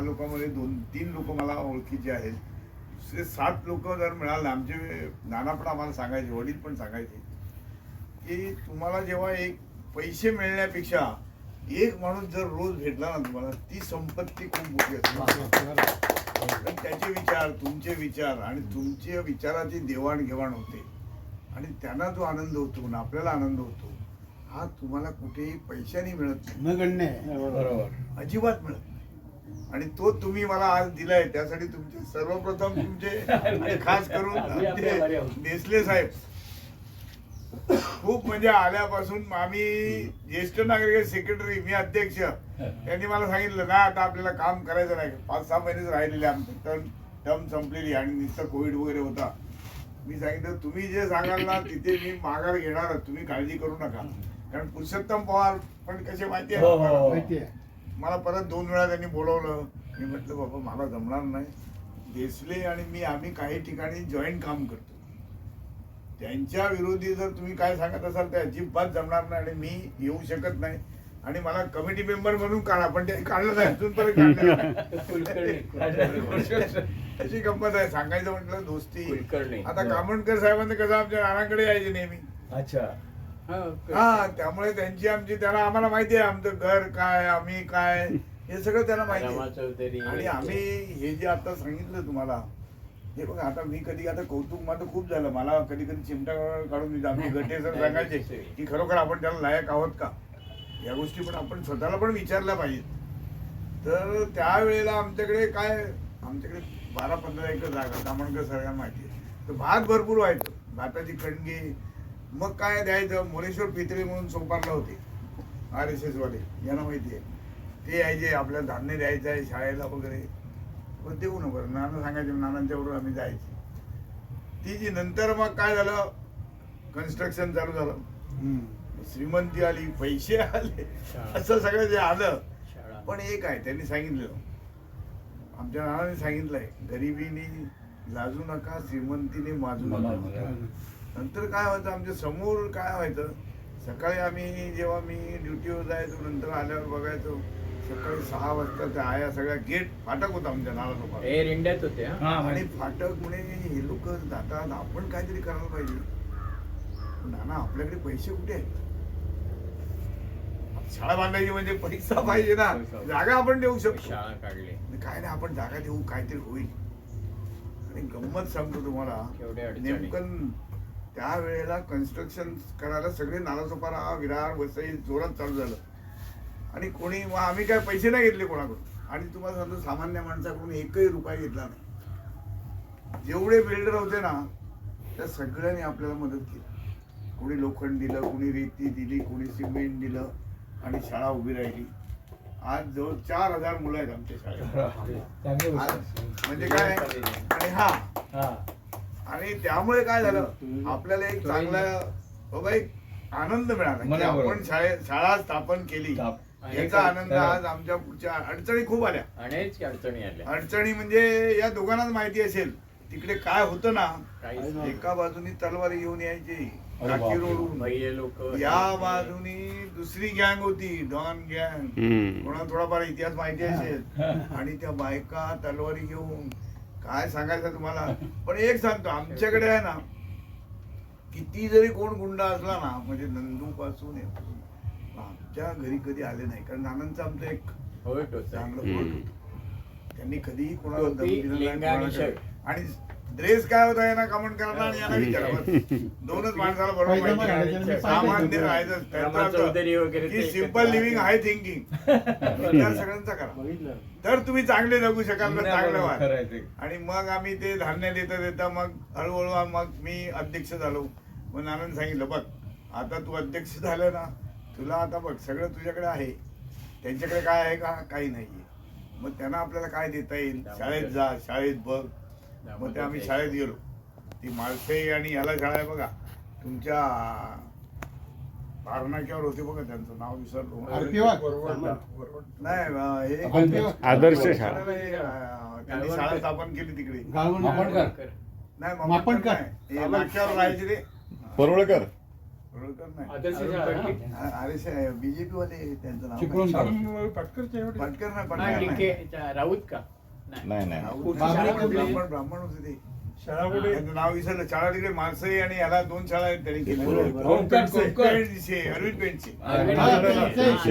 दहा लोकांमध्ये दोन तीन लोक मला ओळखीचे आहेत. दुसरे सात लोक जर मिळाले आमचे नाना पण आम्हाला सांगायचे वडील पण सांगायचे की तुम्हाला जेव्हा एक पैसे मिळण्यापेक्षा एक माणूस जर रोज भेटला ना तुम्हाला ती संपत्ती खूप मोठी असते. कारण त्याचे विचार तुमचे विचार आणि तुमच्या विचाराची देवाणघेवाण होते. आणि त्यांना जो आनंद होतो ना आपल्याला आनंद होतो हा तुम्हाला कुठेही पैशाने मिळत नाही. नगण्य आहे. बरोबर. अजिबात मिळत आणि तो तुम्ही मला आज दिलाय त्यासाठी तुमचे सर्वप्रथम तुमचे खास करून आमचे. देसले साहेब. खूप म्हणजे आल्यापासून आम्ही ज्येष्ठ नागरिक सेक्रेटरी मी अध्यक्ष त्यांनी मला सांगितलं ना आता आपल्याला काम करायचं नाही. पाच सहा महिनेच राहिलेले आमचे. टर्म टर्म संपलेली आणि नुसतं कोविड वगैरे होता. मी सांगितलं तुम्ही जे सांगाल ना तिथे मी माघार घेणार तुम्ही काळजी करू नका. कारण पुरुषोत्तम पवार पण कसे माहिती आहे? हो, हो, हो. माहिती आहे. मला परत दोन वेळा त्यांनी बोलवलं. मी म्हटलं बाबा मला जमणार नाही. देसले आणि मी आम्ही काही ठिकाणी जॉईंट काम करतो. त्यांच्या विरोधी जर तुम्ही काय सांगत असाल तर अजिबात जमणार नाही आणि मी येऊ शकत नाही. आणि मला कमिटी मेंबर म्हणून काढा पण ते काढलं नाही अजून पर्यंत काढलं. अशी गंमत आहे. सांगायचं म्हटलं दोस्ती. आता कामणकर साहेबांनी कसं आमच्या नानाकडे यायचे नेहमी. अच्छा. हा त्यामुळे त्यांची आमची त्यांना आम्हाला माहिती आहे आमचं घर काय आम्ही काय हे सगळं त्यांना माहिती आहे. आणि आम्ही हे जे आता सांगितलं तुम्हाला हे बघा आता मी कधी आता कौतुक माझं खूप झालं. मला कधी कधी चिमटा काढून मी आमचे गटे सर सांगायचे की खरोखर आपण त्याला लायक आहोत का? या गोष्टी पण आपण स्वतःला पण विचारल्या पाहिजेत. तर त्यावेळेला आमच्याकडे काय आमच्याकडे बारा पंधरा एकर जागा दामणकर सगळ्यांना माहिती आहे. तर भात भरपूर व्हायचं. भाताची कणगी मग काय द्यायचं? मोरेश्वर पितळे म्हणून सोपारला होते. आर एस एस वाले यांना माहिती आहे. ते यायचे आपल्याला धान्य द्यायचं आहे शाळेला वगैरे. पण देऊ ना बरं? नाना सांगायचे नानांच्या बरोबर आम्ही जायचे. ती जी नंतर मग काय झालं? कन्स्ट्रक्शन चालू झालं. श्रीमंती आली पैसे आले. असं सगळं जे आलं. पण एक आहे त्यांनी सांगितलं आमच्या नानाने सांगितलंय गरिबीने लाजू नका श्रीमंतीने माजू नका. नंतर काय व्हायचं आमच्यासमोर काय व्हायचं सकाळी आम्ही जेव्हा मी ड्युटीवर जायचो नंतर आल्यावर बघायचो सकाळी सहा वाजता त्या आया सगळ्या गेट फाटक होता आमच्या लोकांना एअर इंडियात होते आणि. फाटक म्हणे हे लोक जातात आपण काहीतरी करायला पाहिजे. नाना आपल्याकडे पैसे कुठे आहेत? शाळा बांधायची म्हणजे पैसा पाहिजे ना. जागा आपण देऊ शकतो. शाळा काढली. काय नाही आपण जागा देऊ काहीतरी होईल. आणि गंमत सांगतो तुम्हाला केवढ्या अडचणी. नेमकं त्या वेळेला कन्स्ट्रक्शन करायला सगळे नालासोपारा विरार वसई जोरात चालू झालं. आणि कोणी मग आम्ही काय पैसे नाही घेतले कोणाकडून. आणि तुम्हाला सांगतो सामान्य माणसाकडून एकही रुपया घेतला नाही. जेवढे बिल्डर होते ना त्या सगळ्यांनी आपल्याला मदत केली. कोणी लोखंड दिलं कोणी रेती दिली कोणी सिमेंट दिलं आणि शाळा उभी राहिली. आज जवळ चार हजार मुलं आहेत आमच्या शाळेत. म्हणजे काय? आणि हा. आणि त्यामुळे काय झालं? आपल्याला एक चांगला बाबा एक आनंद मिळाला की मनाबरोबर. आपण शाळे शाळा स्थापन केली. याचा आनंद आज आमच्या पुढच्या अडचणी खूप आल्या. अनेक अडचणी आल्या. अडचणी म्हणजे या दोघांनाच माहिती असेल तिकडे काय होतं ना काहीच नाही. एका बाजूनी तलवारी घेऊन यायची अरे काठी बापरे. रोडून. लोक या बाजूनी दुसरी गँग होती डॉन गँग. कोणाला थोडाफार इतिहास माहिती असेल. आणि त्या बायका तलवारी घेऊन काय सांगायचं तुम्हाला? पण एक सांगतो आमच्याकडे आहे ना किती जरी कोण गुंड असला ना म्हणजे नंदू पासून आमच्या घरी कधी आले नाही. कारण नानांचं आमचं एक चांगलं. त्यांनी कधीही कोणाला दम टोपी, दिला नाही, लेंगा आणि ड्रेस काय होता यांना कमेंट करणार आणि यांना विचारा बस. दोनच माणसाला बरोबर माहिती आहे. सामान्य राहायचं त्याचं की ते सिंपल लिव्हिंग हाय थिंकिंग विचार सगळ्यांचा करा. बघितलं. तर तुम्ही चांगले जगू शकाल तर चांगलं ते. आणि मग आम्ही ते धान्य देता देता मग हळूहळू मग मी अध्यक्ष झालो. मग नानांनी सांगितलं बघ आता तू अध्यक्ष झालं ना तुला आता बघ सगळं तुझ्याकडे आहे. त्यांच्याकडे काय आहे का? काही नाहीये. मग त्यांना आपल्याला काय देता येईल? शाळेत जा शाळेत बघ. मग ते आम्ही शाळेत गेलो. ती माळसे आणि याला शाळा आहे बघा. तुमच्या पारनाक्यावर होते बघा त्यांचं नाव विसरलो? नाही हे? आदर्श शाळा. त्यांनी शाळा स्थापन केली तिकडे. नाही मापणकर. हे नाक्यावर राहायचे रे परोळकर बीजेपी वाले त्यांचं नाव. पटकर नाही पटकर नाही राऊत का? नाही. नाही ब्राह्मण? ब्राह्मण ब्राह्मण होते ते. शाळा कुठे त्यांचं नाव विसरलं. शाळा तिकडे माणसं आणि ह्याला दोन शाळा आहेत त्यांनी. केल्या अरविंद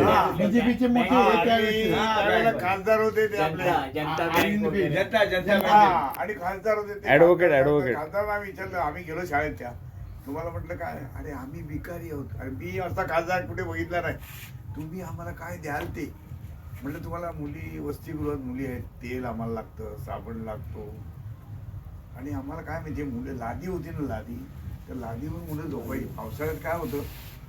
हा. हा, हा, हे. खासदार होते ते आपले. जनता जनता आणि- बँक वगैरे. जनता जनता हा, बँक. आणि खासदार होते ते. Advocate, खासदार- advocate. खासदारांना आम्ही विचारलं आम्ही गेलो शाळेत त्या. तुम्हाला म्हटलं काय? अरे आम्ही भिकारी आहोत. अरे मी असा खासदार कुठे बघितला नाही. तुम्ही आम्हाला काय द्याल ते? म्हटलं तुम्हाला मुली वसतिगृहात मुली आहेत तेल आम्हाला लागतं साबण लागतो. आणि आम्हाला काय माहिती मुलं लादी होती ना लादी त्या लादीवर मुलं झोपायची. पावसाळ्यात काय होतं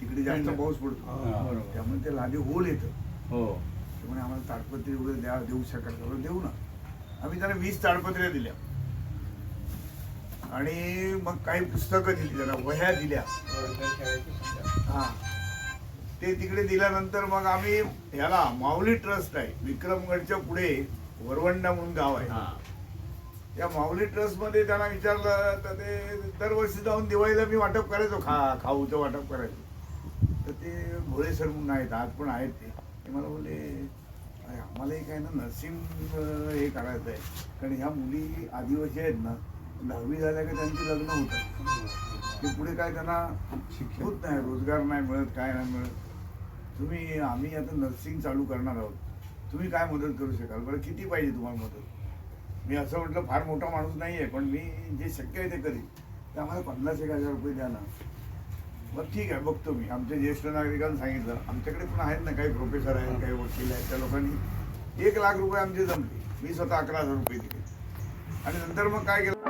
तिकडे जास्त पाऊस पडतो. बरोबर. त्यामुळे ते लादी होल येतं. हो. त्यामुळे आम्हाला ताडपत्री वगैरे द्या देऊ शकाल का? देऊ ना. आम्ही त्यांना वीस ताडपत्र्या दिल्या. आणि मग काही पुस्तकं दिली त्यांना वह्या दिल्या. हा. ते तिकडे दिल्यानंतर मग आम्ही ह्याला माऊली ट्रस्ट आहे विक्रमगडच्या पुढे वरवंडा म्हणून गाव आहे. हा. त्या माऊली ट्रस्टमध्ये त्यांना विचारलं तर ते दरवर्षी जाऊन दिवाळीला मी वाटप करायचो खा खाऊचं वाटप करायचो. तर ते भोळे सर म्हणून आहेत आज पण आहेत ते. ते मला बोलले "अरे, आम्हालाही काय ना नर्सिंग हे करायचं आहे. कारण ह्या मुली आदिवासी आहेत ना दहावी झाल्या का त्यांची लग्न होतात. ते पुढे काय त्यांना होत नाही रोजगार नाही मिळत काय नाही मिळत. तुम्ही आम्ही आता नर्सिंग चालू करणार आहोत. तुम्ही काय मदत करू शकाल? बरं किती पाहिजे तुम्हाला मदत? मी असं म्हटलं फार मोठा माणूस नाही आहे पण मी जे शक्य आहे ते करीन. ते आम्हाला पन्नास एक हजार रुपये द्या ना. मग ठीक आहे बघतो मी. आमच्या ज्येष्ठ नागरिकांना सांगितलं. आमच्याकडे पण आहेत ना काही प्रोफेसर आहेत काही वकील आहेत त्या लोकांनी. एक लाख रुपये आमचे जमले. मी स्वतः अकरा हजार रुपये दिले. आणि नंतर मग काय केलं?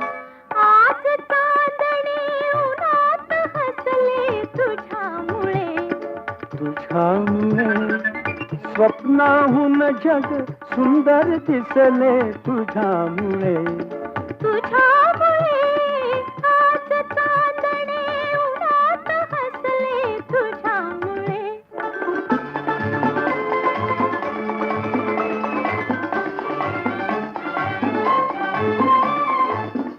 स्वप्नाहून जग सुंदर दिसले तुझ्यामुळे तुझ्यामुळे आज चांदणे उन्हात हसले तुझ्यामुळे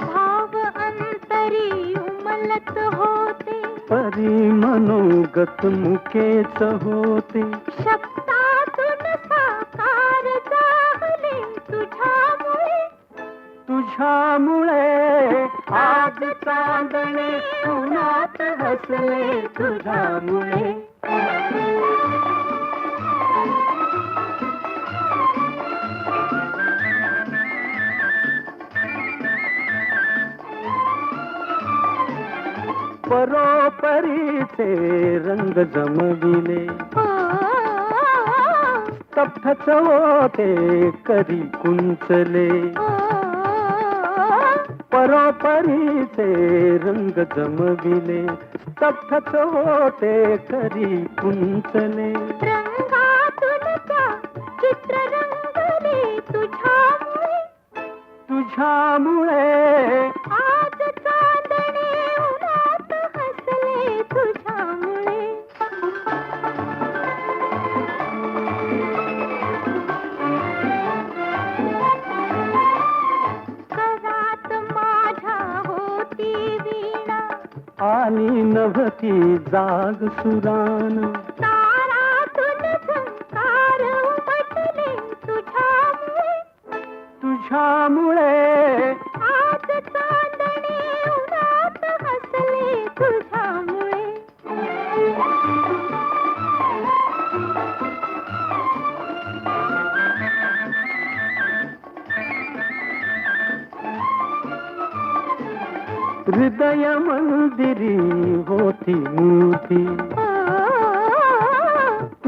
भाव अंतरी उमलत होते। परी मनोगत मुकेच होते। शब्दातून तुझ्यामुळे आज चांदणे उन्हात हसले तुझ्यामुळे परोपरीचे रंग जमविले. ओ, तप्तच होते करी कुंचले. ओ, परोपरीचे रंग जमविले तप्तच होते करी कुंचले तुझ्यामुळे आणि नभती जाग सुरान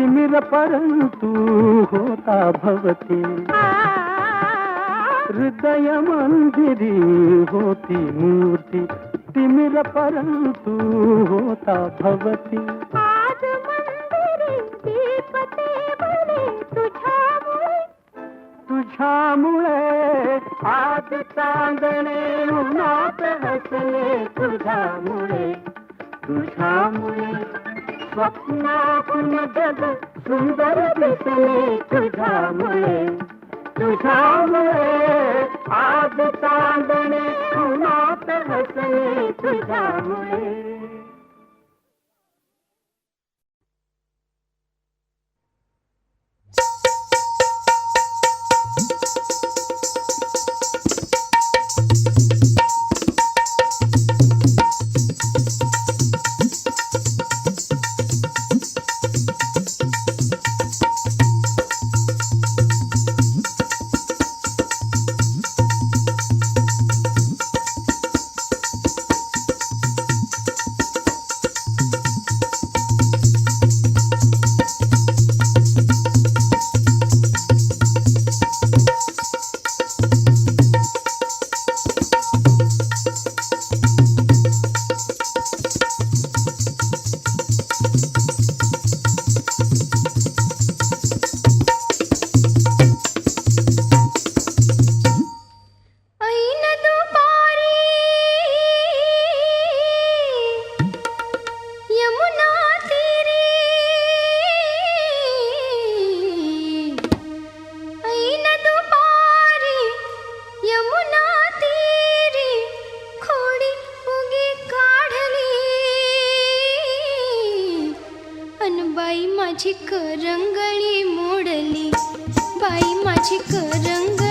तिमिर परंतु होता भवती। हृदय मंदिरी होती मूर्ती। तिमिर परंतु होता भवती। तुझ्यामुळे आज चांदणे उन्हात हसले तुझ्यामुळे। तुझ्यामुळे स्वप्नातून जग सुंदर दिसले तुझ्यामुळे. तुझ्यामुळे आज चांदणे उन्हात हसले तुझ्यामुळे. माझी करंगळी मोडली. बाई माझी करंगळी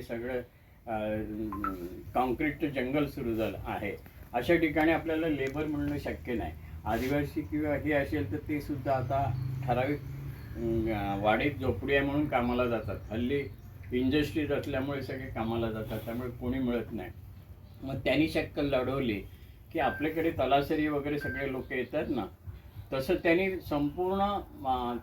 आणि सगळं कॉन्क्रीटचं जंगल सुरू झालं आहे. अशा ठिकाणी आपल्याला लेबर मिळणं शक्य नाही. आदिवासी किंवा हे असेल तर ते सुद्धा आता ठराविक वाडीत झोपडी आहे म्हणून कामाला जातात. हल्ली इंडस्ट्रीज असल्यामुळे सगळे कामाला जातात त्यामुळे कोणी मिळत नाही. मग त्यांनी शक्कल लढवली की आपल्याकडे तलासरी वगैरे सगळे लोक येतात ना तसं त्यांनी संपूर्ण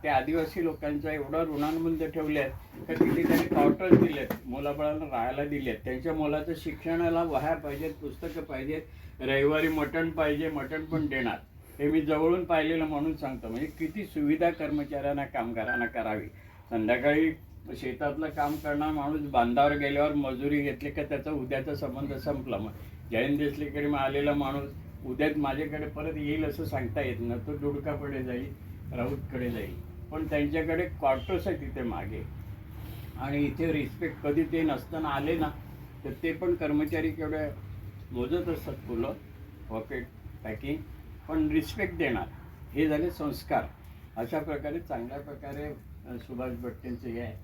त्या आदिवासी लोकांचा एवढा ऋणानुबंध ठेवले आहेत तर तिथे त्यांनी क्वार्टर्स दिलेत मुलाबाळांना राहायला दिलेत त्यांच्या मुलाचं शिक्षणाला वह्या पाहिजेत पुस्तकं पाहिजेत रविवारी मटण पाहिजे मटण पण देणार. हे मी जवळून पाहिलेलं म्हणून सांगतो. म्हणजे किती सुविधा कर्मचाऱ्यांना कामगारांना करावी. संध्याकाळी शेतातलं काम करणारा माणूस बांधावर गेल्यावर मजुरी घेतली का त्याचा उद्याचा संबंध संपला. मग जयंत देसलेकडे मग आलेला माणूस उद्यात माझ्याकडे परत येईल असं सांगता येत ना तो डुडकाकडे जाईल राऊतकडे जाईल. पण त्यांच्याकडे क्वार्टर्स आहे तिथे मागे. आणि इथे रिस्पेक्ट कधी ते नसताना आले ना तर ते पण कर्मचारी केवढे मोजत असतात फुलं पॉकेट पॅकिंग पण रिस्पेक्ट देणार. हे झाले संस्कार. अशा प्रकारे चांगल्या प्रकारे सुभाष भट्टेंचं हे आहे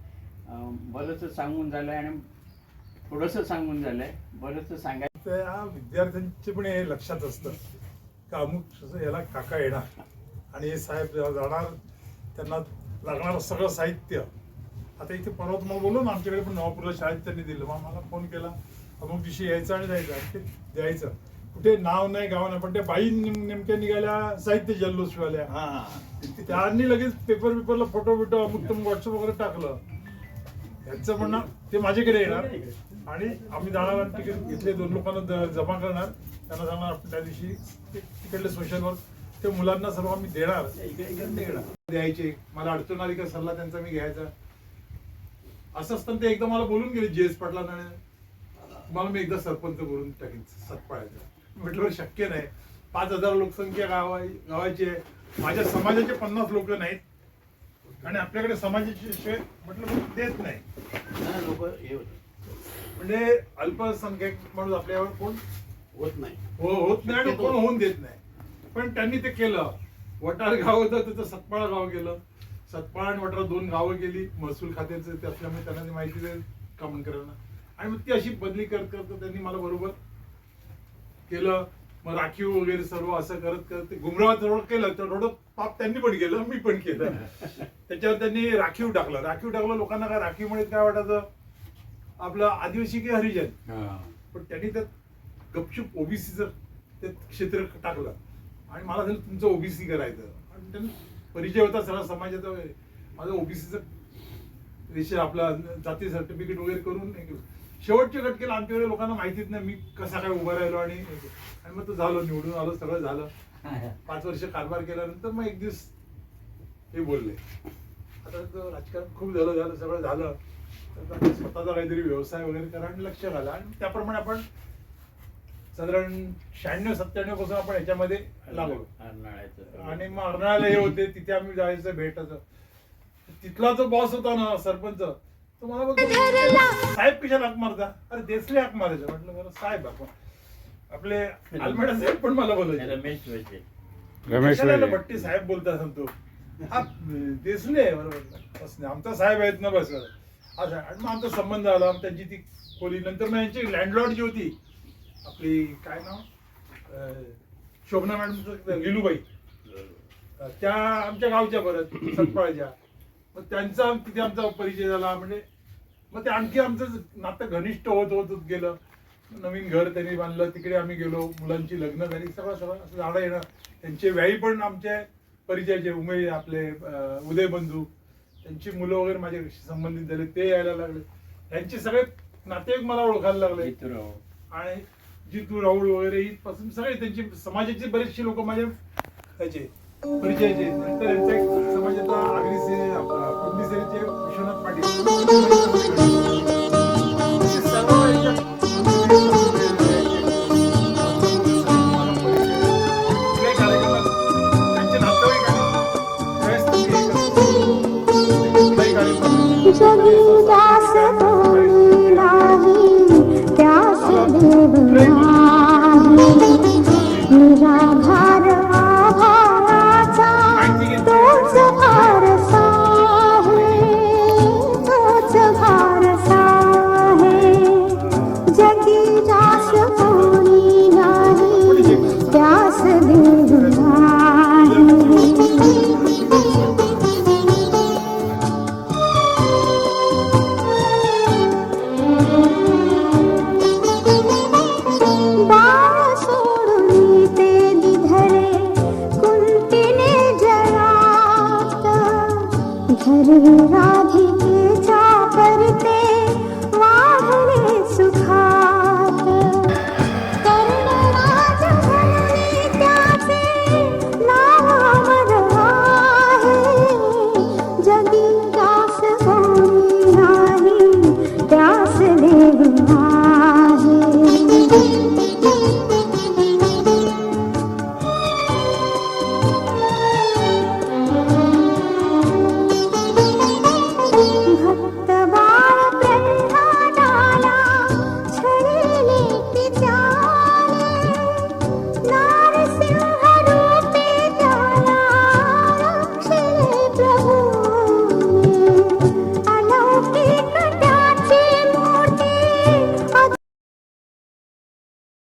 बरंचसं सांगून झालं आहे आणि थोडंसं सांगून झालं आहे बरंचसं सांगायचं त्या विद्यार्थ्यांचे पण हे लक्षात असतं. का अमुक याला काका येणार? आणि हे साहेब जाणार त्यांना लागणारं सगळं साहित्य. आता इथे परवा तुम्हाला बोललो ना आमच्याकडे पण नवापूरला शाळेत त्यांनी दिलं. मग मला फोन केला. अमुक दिवशी यायचं आणि जायचं. ते द्यायचं. कुठे नाव नाही गाव नाही पण त्या बाई नेम- नेमक्या निघाल्या साहित्य जल्लोषवाल्या. त्यांनी लगेच पेपर पेपरला फोटो बिटो अमुक व्हॉट्सअप वगैरे टाकलं. यांचं म्हणणं ते माझ्याकडे येणार. आणि आम्ही जाणार आणि तिकीट घेतले. दोन लोकांना जमा करणार. त्यांना सांगणार त्या दिवशी तिकडले सोशल ते मुलांना सर्व आम्ही देणार. द्यायचे. मला अडचण आली का सल्ला त्यांचा मी घ्यायचा. असं असताना ते एकदा मला बोलून गेले जी एस पाटलांना. मला मी एकदा सरपंच बोलून टाकेन सतपाळ्याचं. म्हटलं शक्य नाही. पाच हजार लोकसंख्या गावा गावाची आहे. माझ्या समाजाचे पन्नास लोक नाहीत. आणि आपल्याकडे समाजाचे शिवाय म्हटलं देत नाही. लोक हे म्हणजे अल्पसंख्याक माणूस आपल्यावर कोण? होत नाही. हो होत नाही आणि कोण होऊन देत नाही. पण त्यांनी ते केलं. वटार गाव होतं त्याचं सतपाळा गाव गेलं. सतपाळा आणि वटार दोन गावं गेली. महसूल खात्याचं ते असल्यामुळे त्यांना ती माहिती दे कामणकरांना आणि मग ती अशी बदली करत करत त्यांनी मला बरोबर केलं. मग राखीव वगैरे सर्व असं करत करत ते गुमराह थोडं केलं. तर थोडं पाप त्यांनी पण केलं मी पण केलं. त्याच्यावर त्यांनी राखीव टाकलं. राखीव टाकलं लोकांना काय राखीवमुळे काय वाटायचं? आपलं आदिवासी की हरिजन. पण त्यांनी त्यात गपचूप ओबीसीचं ते क्षेत्र टाकलं. आणि मला झालं तुमचं ओबीसी करायचं. आणि त्यांनी परिचय होता सगळा समाजाचा. माझं ओबीसीचं रेशन आपला जाती सर्टिफिकेट वगैरे करून. शेवटच्या घटकेला आमच्याकडे लोकांना माहितीच नाही मी कसा काय उभा राहिलो आणि आणि मग तो झालो निवडून आलो सगळं झालं. पाच वर्ष कारभार केल्यानंतर मग एक दिवस हे बोलले. आता राजकारण खूप झालं झालं सगळं झालं. तर स्वतःचा काहीतरी व्यवसाय वगैरे करा आणि लक्ष घाला. आणि त्याप्रमाणे आपण साधारण शहाण्णव सत्त्याण्णवपासून आपण याच्यामध्ये लागलो. आणि मग अर्नाळ्याला हे होते तिथे आम्ही जायचं भेटायचं. तिथला जो बॉस होता ना सरपंच तो मला बोलतो साहेब कशाला हाक मारता? अरे देसले हाक मारायचं. म्हटलं बरं साहेब आपण आपले आलमेडा साहेब पण मला बोलायचे. रमेश. भट्टी साहेब बोलता सांगतो हा देसले. आहे बरोबर आमचा साहेब आहेत ना बस. असं आणि मग आमचा संबंध आला मग त्यांची ती खोली. नंतर मग यांची लँडलॉर्ड जी होती आपली काय नाव? शोभना मॅडम लिलूबाई. त्या आमच्या गावच्या परत सतपाळच्या. मग त्यांचा तिथे आमचा परिचय झाला म्हणजे मग ते आणखी आमचं नातं घनिष्ठ होत होत होत गेलं. नवीन घर त्यांनी बांधलं तिकडे आम्ही गेलो मुलांची लग्न झाली सगळं सगळं असं झाडं येणं. त्यांचे व्याई पण आमचे परिचयाचे उमे आपले उदय बंधू. त्यांची मुलं वगैरे माझ्याशी संबंधित झाले ते यायला लागले. त्यांचे सगळे नातेवाईक मला ओळखायला लागले. आणि जितू राऊळ वगैरे इथपासून सगळे त्यांची समाजाचे बरेचसे लोक माझ्या त्याचे परिचयाचे. नंतर यांचा एक समाजाचा आगरी आपला सेनेचे विश्वनाथ पाटील.